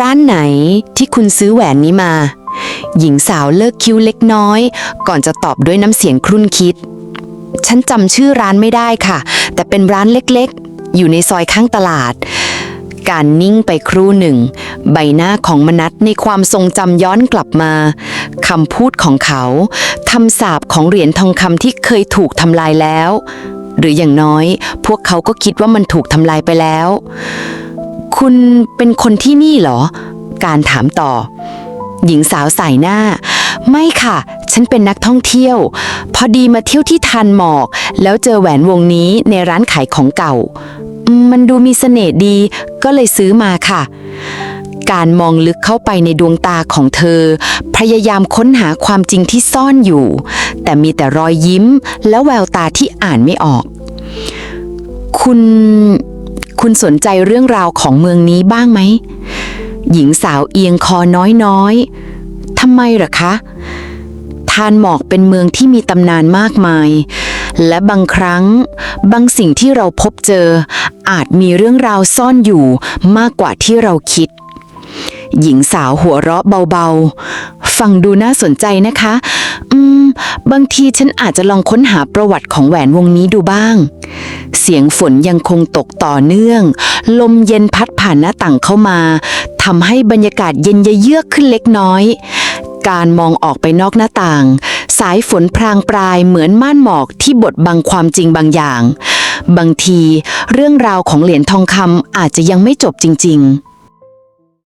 ร้านไหนที่คุณซื้อแหวนนี้มา หญิงสาวเลิกคิ้วเล็กน้อย ก่อนจะตอบด้วยน้ำเสียงครุ่นคิด ฉันจำชื่อร้านไม่ได้ค่ะ แต่เป็นร้านเล็กๆ อยู่ในซอยข้างตลาด การนิ่งไปครู่หนึ่ง ใบหน้าของมนัทในความทรงจำย้อนกลับมาคำพูดของเขาคำสาปของเหรียญทองคำที่เคยถูกทำลายแล้ว หรืออย่างน้อย พวกเขาก็คิดว่ามันถูกทำลายไปแล้ว คุณเป็นคนที่นี่เหรอ การถามต่อ หญิงสาวสายหน้า ไม่ค่ะ ฉันเป็นนักท่องเที่ยว พอดีมาเที่ยวที่ทานหมอก แล้วเจอแหวนวงนี้ในร้านขายของเก่ามมันดูมีเสน่ห์ดี ก็เลยซื้อมาค่ะ การมองลึกเข้าไปในดวงตาของเธอ พยายามค้นหาความจริงที่ซ่อนอยู่ แต่มีแต่รอยยิ้ม และแววตาที่อ่านไม่ออก คุณ คุณสนใจเรื่องราวของเมืองนี้บ้างไหม หญิงสาวเอียงคอน้อยๆทำไมหรอคะ ทานหมอกเป็นเมืองที่มีตำนานมากมาย และบางครั้ง บางสิ่งที่เราพบเจอ อาจมีเรื่องราวซ่อนอยู่มากกว่าที่เราคิดหญิงสาวหัวเราะเบาๆ ฟังดูน่าสนใจนะคะ อืม บางทีฉันอาจจะลองค้นหาประวัติของแหวนวงนี้ดูบ้าง เสียงฝนยังคงตกต่อเนื่อง ลมเย็นพัดผ่านหน้าต่างเข้ามาทำให้บรรยากาศเย็นเยือกขึ้นเล็กน้อย การมองออกไปนอกหน้าต่าง สายฝนพรางปลายเหมือนม่านหมอกที่บดบังความจริงบางอย่าง บางทีเรื่องราวของเหรียญทองคำอาจจะยังไม่จบจริง ๆ